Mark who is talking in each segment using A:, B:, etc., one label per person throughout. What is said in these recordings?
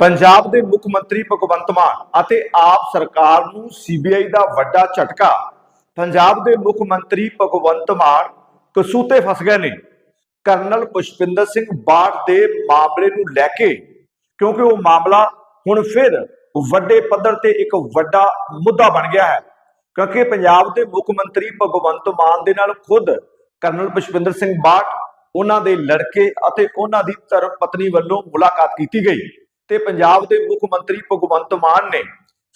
A: ਪੰਜਾਬ ਦੇ ਮੁੱਖ ਮੰਤਰੀ ਭਗਵੰਤ ਮਾਨ ਅਤੇ ਆਪ ਸਰਕਾਰ ਨੂੰ ਸੀਬੀਆਈ ਦਾ ਵੱਡਾ ਝਟਕਾ। ਪੰਜਾਬ ਦੇ ਮੁੱਖ ਮੰਤਰੀ ਭਗਵੰਤ ਮਾਨ ਕਸੂਤੇ ਫਸ ਗਏ ਨੇ। ਕਰਨਲ ਪੁਸ਼ਪਿੰਦਰ ਸਿੰਘ ਬਾਟ ਦੇ ਮਾਮਲੇ ਨੂੰ ਲੈ ਕੇ, ਕਿਉਂਕਿ ਉਹ ਮਾਮਲਾ ਹੁਣ ਫਿਰ ਵੱਡੇ ਪੱਧਰ ਤੇ ਇੱਕ ਵੱਡਾ ਮੁੱਦਾ ਬਣ ਗਿਆ ਹੈ। ਕਿਉਂਕਿ ਪੰਜਾਬ ਦੇ ਮੁੱਖ ਮੰਤਰੀ ਭਗਵੰਤ ਮਾਨ ਦੇ ਨਾਲ ਖੁਦ ਕਰਨਲ ਪੁਸ਼ਪਿੰਦਰ ਸਿੰਘ ਬਾਠ, ਉਹਨਾਂ ਦੇ ਲੜਕੇ ਅਤੇ ਉਹਨਾਂ ਦੀ ਧਰਮ ਪਤਨੀ ਵੱਲੋਂ ਮੁਲਾਕਾਤ ਕੀਤੀ ਗਈ। ਤੇ ਪੰਜਾਬ ਦੇ ਮੁੱਖ ਮੰਤਰੀ ਭਗਵੰਤ ਮਾਨ ਨੇ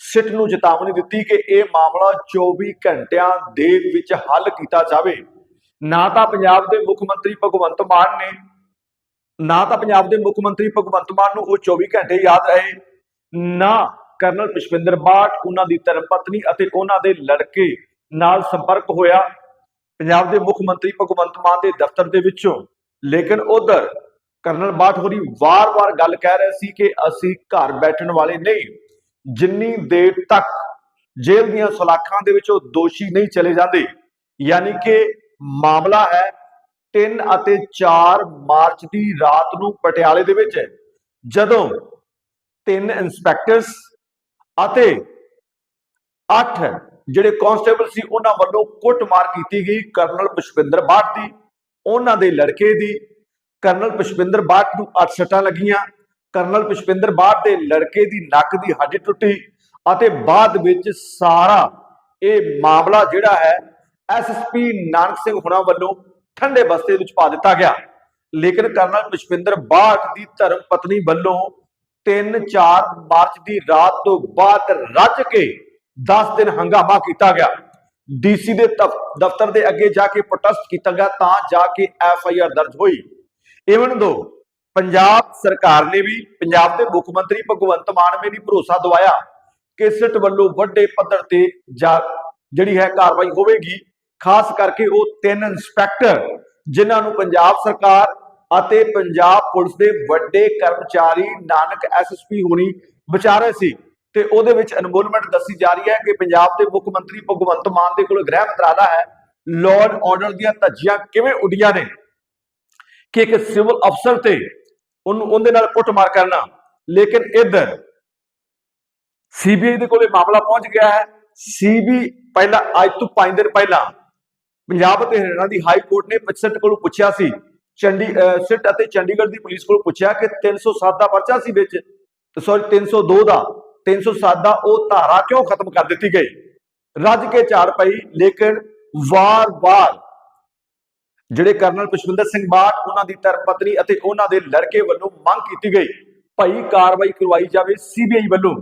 A: ਸਿੱਟ ਨੂੰ ਚੇਤਾਵਨੀ ਦਿੱਤੀ ਕਿ ਇਹ ਮਾਮਲਾ 24 ਘੰਟਿਆਂ ਦੇ ਵਿੱਚ ਹੱਲ ਕੀਤਾ ਜਾਵੇ। ਨਾ ਤਾਂ ਪੰਜਾਬ ਦੇ ਮੁੱਖ ਮੰਤਰੀ ਭਗਵੰਤ ਮਾਨ ਨੇ, ਨਾ ਤਾਂ ਪੰਜਾਬ ਦੇ ਮੁੱਖ ਮੰਤਰੀ ਭਗਵੰਤ ਮਾਨ ਨੂੰ ਉਹ 24 ਘੰਟੇ ਯਾਦ ਰਹੇ, ਨਾ ਕਰਨਲ ਪੁਸ਼ਪਿੰਦਰ ਬਾਟ ਉਹਨਾਂ ਦੀ ਧਰਮ ਪਤਨੀ ਅਤੇ ਉਹਨਾਂ ਦੇ ਲੜਕੇ ਨਾਲ ਸੰਪਰਕ ਹੋਇਆ। ਪੰਜਾਬ ਦੇ ਮੁੱਖ ਮੰਤਰੀ ਭਗਵੰਤ ਮਾਨ ਦੇ ਦਫ਼ਤਰ ਦੇ ਵਿੱਚੋਂ, ਲੇਕਿਨ ਉਧਰ ਕਰਨਲ ਬਾਠ ਹੋਰੀ ਵਾਰ-ਵਾਰ ਗੱਲ ਕਹਿ ਰਹੇ ਸੀ ਕਿ ਅਸੀਂ ਘਰ ਬੈਠਣ ਵਾਲੇ ਨਹੀਂ। ਜਿੰਨੀ ਦੇਰ ਤੱਕ ਜੇਲ੍ਹ ਦੀਆਂ ਸਲਾਖਾਂ ਦੇ ਵਿੱਚ ਉਹ ਦੋਸ਼ੀ ਨਹੀਂ ਚਲੇ ਜਾਂਦੇ, ਯਾਨੀ ਕਿ ਮਾਮਲਾ ਹੈ 3 ਅਤੇ 4 ਮਾਰਚ ਦੀ ਰਾਤ ਨੂੰ ਪਟਿਆਲੇ ਦੇ ਵਿੱਚ। ਜਦੋਂ ਤਿੰਨ ਇੰਸਪੈਕਟਰਸ ਅਤੇ 8 ਜਿਹੜੇ ਕਾਂਸਟੇਬਲ ਸੀ, ਉਹਨਾਂ ਵੱਲੋਂ ਕੁੱਟਮਾਰ ਕੀਤੀ ਗਈ ਕਰਨਲ ਪੁਸ਼ਪਿੰਦਰ ਬਾਠ ਦੀ, ਉਹਨਾਂ ਦੇ ਲੜਕੇ ਦੀ ਕਰਨਲ ਪੁਸ਼ਪਿੰਦਰ ਬਾਠ ਨੂੰ 8 ਸੱਟਾਂ ਲੱਗੀਆਂ। ਕਰਨਲ ਪੁਸ਼ਪਿੰਦਰ ਬਾਟ ਦੇ ਲੜਕੇ ਦੀ ਨੱਕ ਦੀ ਹੱਡੀ ਟੁੱਟੀ ਅਤੇ ਬਾਅਦ ਵਿੱਚ ਸਾਰਾ ਇਹ ਮਾਮਲਾ ਜਿਹੜਾ ਹੈ ਐਸਐਸਪੀ ਨਾਨਕ ਸਿੰਘ ਹੁਣਾਂ ਵੱਲੋਂ ਠੰਡੇ ਬਸਤੇ ਵਿੱਚ ਪਾ ਦਿੱਤਾ ਗਿਆ। ਲੇਕਿਨ ਕਰਨਲ ਪੁਸ਼ਪਿੰਦਰ ਬਾਠ ਦੀ ਧਰਮ ਪਤਨੀ ਵੱਲੋਂ 3-4 ਮਾਰਚ ਦੀ ਰਾਤ ਤੋਂ ਬਾਅਦ ਰੱਜ ਕੇ 10 ਦਿਨ ਹੰਗਾਮਾ ਕੀਤਾ ਗਿਆ। ਡੀਸੀ ਦੇ ਦਫ਼- ਦਫ਼ਤਰ ਦੇ ਅੱਗੇ ਜਾ ਕੇ ਪ੍ਰੋਟੈਸਟ ਕੀਤਾ ਗਿਆ ਤਾਂ ਜਾ ਕੇ ਐਫ ਆਈ ਆਰ ਦਰਜ ਹੋਈ। ਇਵਨ ਦੋ ਪੰਜਾਬ ਸਰਕਾਰ ਨੇ ਵੀ, ਪੰਜਾਬ ਦੇ ਮੁੱਖ ਮੰਤਰੀ ਭਗਵੰਤ ਮਾਨ ਨੇ ਵੀ ਭਰੋਸਾ ਦਵਾਇਆ ਕਿ ਸਿੱਟ ਵੱਲੋਂ ਵੱਡੇ ਪੱਧਰ ਤੇ ਜਾ- ਜਿਹੜੀ ਹੈ ਕਾਰਵਾਈ ਹੋਵੇਗੀ। ਖਾਸ ਕਰਕੇ ਉਹ ਤਿੰਨ ਇੰਸਪੈਕਟਰ ਜਿਨ੍ਹਾਂ ਨੂੰ ਪੰਜਾਬ ਸਰਕਾਰ ਅਤੇ ਪੰਜਾਬ ਪੁਲਿਸ ਦੇ ਵੱਡੇ ਕਰਮਚਾਰੀ ਨਾਨਕ ਐਸਐਸਪੀ ਹੋਣੀ ਵਿਚਾਰੇ ਸੀ। ਤੇ ਉਹਦੇ ਵਿੱਚ ਅਨਮੋਲਮੈਂਟ ਦੱਸੀ ਜਾ ਰਹੀ ਹੈ ਕਿ ਪੰਜਾਬ ਦੇ ਮੁੱਖ ਮੰਤਰੀ ਭਗਵੰਤ ਮਾਨ ਦੇ ਕੋਲ ਗ੍ਰਹਿ ਮੰਤਰਾਲਾ ਹੈ। ਲਾਅ ਐਂਡ ਆਰਡਰ ਦੀਆਂ ਧੱਜੀਆਂ ਕਿਵੇਂ ਉੱਡੀਆਂ ਨੇ? ਕਿ ਇੱਕ ਸਿਵਲ ਅਫਸਰ ਤੇ ਉਹਨੂੰ ਉਹਦੇ ਨਾਲ ਕੁੱਟਮਾਰ ਕਰਨਾ। ਲੇਕਿਨ ਇੱਧਰ ਸੀਬੀਆਈ ਦੇ ਕੋਲੇ ਮਾਮਲਾ ਪਹੁੰਚ ਗਿਆ ਹੈ। ਸੀਬੀ ਪਹਿਲਾਂ ਅੱਜ ਤੋਂ 5 ਦਿਨ ਪਹਿਲਾਂ ਪੰਜਾਬ ਅਤੇ ਹਰਿਆਣਾ ਦੀ ਹਾਈ ਕੋਰਟ ਨੇ ਸਿੱਟ ਕੋਲੋਂ ਪੁੱਛਿਆ ਸੀ। ਚੰਡੀ ਸਿੱਟ ਅਤੇ ਚੰਡੀਗੜ੍ਹ ਦੀ ਪੁਲਿਸ ਕੋਲ ਪੁੱਛਿਆ ਕਿ 307 ਦਾ ਪਰਚਾ ਸੀ ਵਿੱਚ। ਸੌਰੀ 302 ਦਾ 307 ਦਾ ਉਹ ਧਾਰਾ ਕਿਉਂ ਖਤਮ ਕਰ ਦਿੱਤੀ ਗਈ? ਰੱਜ ਕੇ ਝਾੜ ਪਈ, ਲੇਕਿਨ ਵਾਰ-ਵਾਰ ਜਿਹੜੇ ਕਰਨਲ ਪੁਸ਼ਪਿੰਦਰ ਸਿੰਘ ਬਾਠ, ਉਹਨਾਂ ਦੀ ਧਰਮ ਪਤਨੀ ਅਤੇ ਉਹਨਾਂ ਦੇ ਲੜਕੇ ਵੱਲੋਂ ਮੰਗ ਕੀਤੀ ਗਈ, ਭਾਈ ਕਾਰਵਾਈ ਕਰਵਾਈ ਜਾਵੇ ਸੀਬੀਆਈ ਵੱਲੋਂ।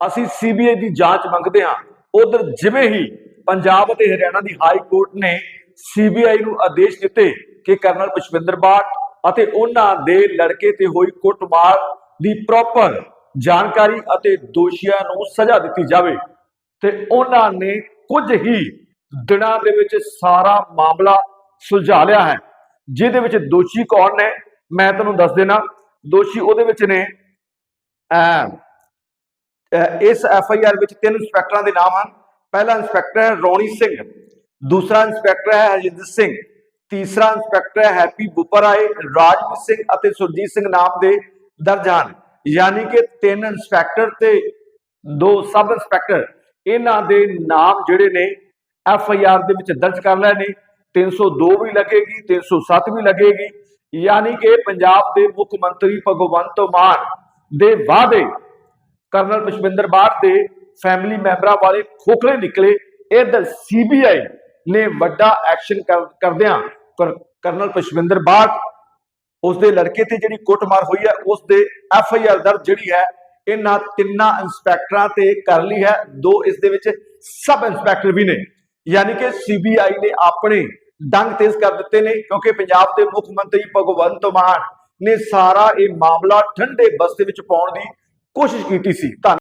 A: ਅਸੀਂ ਸੀਬੀਆਈ ਦੀ ਜਾਂਚ ਮੰਗਦੇ ਹਾਂ। ਉਧਰ ਜਿਵੇਂ ਹੀ ਪੰਜਾਬ ਅਤੇ ਹਰਿਆਣਾ ਦੀ ਹਾਈ ਕੋਰਟ ਨੇ ਸੀਬੀਆਈ ਨੂੰ ਆਦੇਸ਼ ਦਿੱਤੇ ਕਿ ਕਰਨਲ ਪੁਸ਼ਪਿੰਦਰ ਬਾਠ ਅਤੇ ਉਹਨਾਂ ਦੇ ਲੜਕੇ ਤੇ ਹੋਈ ਕੁੱਟਮਾਰ ਦੀ ਪ੍ਰੋਪਰ ਜਾਣਕਾਰੀ ਅਤੇ ਦੋਸ਼ੀਆਂ ਨੂੰ ਸਜ਼ਾ ਦਿੱਤੀ ਜਾਵੇ। ਤੇ ਉਹਨਾਂ ਨੇ ਕੁਝ ਹੀ ਦਿਨਾਂ ਦੇ ਵਿੱਚ ਸਾਰਾ ਮਾਮਲਾ ਸੁਲਝਾ ਲਿਆ ਹੈ। ਜਿਹਦੇ ਵਿੱਚ ਦੋਸ਼ੀ ਕੌਣ ਨੇ, ਮੈਂ ਤੁਹਾਨੂੰ ਦੱਸ ਦੇਣਾ। ਦੋਸ਼ੀ ਉਹਦੇ ਵਿੱਚ ਨੇ ਇਸ ਐਫ ਆਈ ਆਰ ਵਿੱਚ ਤਿੰਨ ਇੰਸਪੈਕਟਰਾਂ ਦੇ ਨਾਮ ਹਨ। ਪਹਿਲਾ ਇੰਸਪੈਕਟਰ ਹੈ ਰੋਣੀ ਸਿੰਘ, ਦੂਸਰਾ ਇੰਸਪੈਕਟਰ ਹੈ ਹਰਜਿੰਦਰ ਸਿੰਘ, ਤੀਸਰਾ ਇੰਸਪੈਕਟਰ ਹੈ ਹੈਪੀ ਬੁਪਰਾਏ ਰਾਜਵੀਰ ਸਿੰਘ ਅਤੇ ਸੁਰਜੀਤ ਸਿੰਘ ਨਾਮ ਦੇ ਦਰਜ ਹਨ। ਯਾਨੀ ਕਿ ਤਿੰਨ ਇੰਸਪੈਕਟਰ ਤੇ ਦੋ ਸਬ ਇੰਸਪੈਕਟਰ ਇਹਨਾਂ ਦੇ ਨਾਮ ਜਿਹੜੇ ਨੇ, ਐਫ ਆਈ ਆਰ ਦੇ ਵਿੱਚ ਦਰਜ ਕਰ ਲਏ ਨੇ। 302 ਵੀ ਲੱਗੇਗੀ 307 ਵੀ ਲੱਗੇਗੀ। ਯਾਨੀ ਕਿ ਪੰਜਾਬ ਦੇ ਮੁੱਖ ਮੰਤਰੀ ਭਗਵੰਤ ਮਾਨ ਦੇ ਵਾਅਦੇ ਕਰਨਲ ਪੁਸ਼ਪਿੰਦਰ ਬਾਟ ਦੇ ਫੈਮਿਲੀ ਮੈਂਬਰਾਂ ਵਾਲੇ ਖੋਖਲੇ ਨਿਕਲੇ। ਇਧਰ ਸੀਬੀਆਈ ਨੇ ਵੱਡਾ ਐਕਸ਼ਨ ਕਰਦਿਆਂ ਕਰ- ਕਰਨਲ ਪੁਸ਼ਪਿੰਦਰ ਬਾਟ ਉਸ ਦੇ ਲੜਕੇ ਤੇ ਜਿਹੜੀ ਕੁੱਟਮਾਰ ਹੋਈ ਹੈ ਉਸ ਦੇ ਐਫ ਆਈ ਆਰ ਦਰਜ ਜਿਹੜੀ ਹੈ, ਇਹਨਾਂ ਤਿੰਨਾਂ ਇੰਸਪੈਕਟਰਾਂ ਤੇ ਕਰ ਲਈ ਹੈ। ਦੋ ਇਸ ਦੇ ਵਿੱਚ ਸਬ ਇੰਸਪੈਕਟਰ ਵੀ ਨੇ। ਯਾਨੀ ਕਿ ਸੀਬੀਆਈ ਨੇ ਆਪਣੇ ਡੰਗ ਤੇਜ਼ ਕਰ ਦਿੱਤੇ ਨੇ, ਕਿਉਂਕਿ ਪੰਜਾਬ ਦੇ ਮੁੱਖ ਮੰਤਰੀ ਭਗਵੰਤ ਮਾਨ ਨੇ ਸਾਰਾ ਇਹ ਮਾਮਲਾ ਠੰਡੇ ਬਸਤੇ ਵਿੱਚ ਪਾਉਣ ਦੀ ਕੋਸ਼ਿਸ਼ ਕੀਤੀ ਸੀ। ਧੰਨ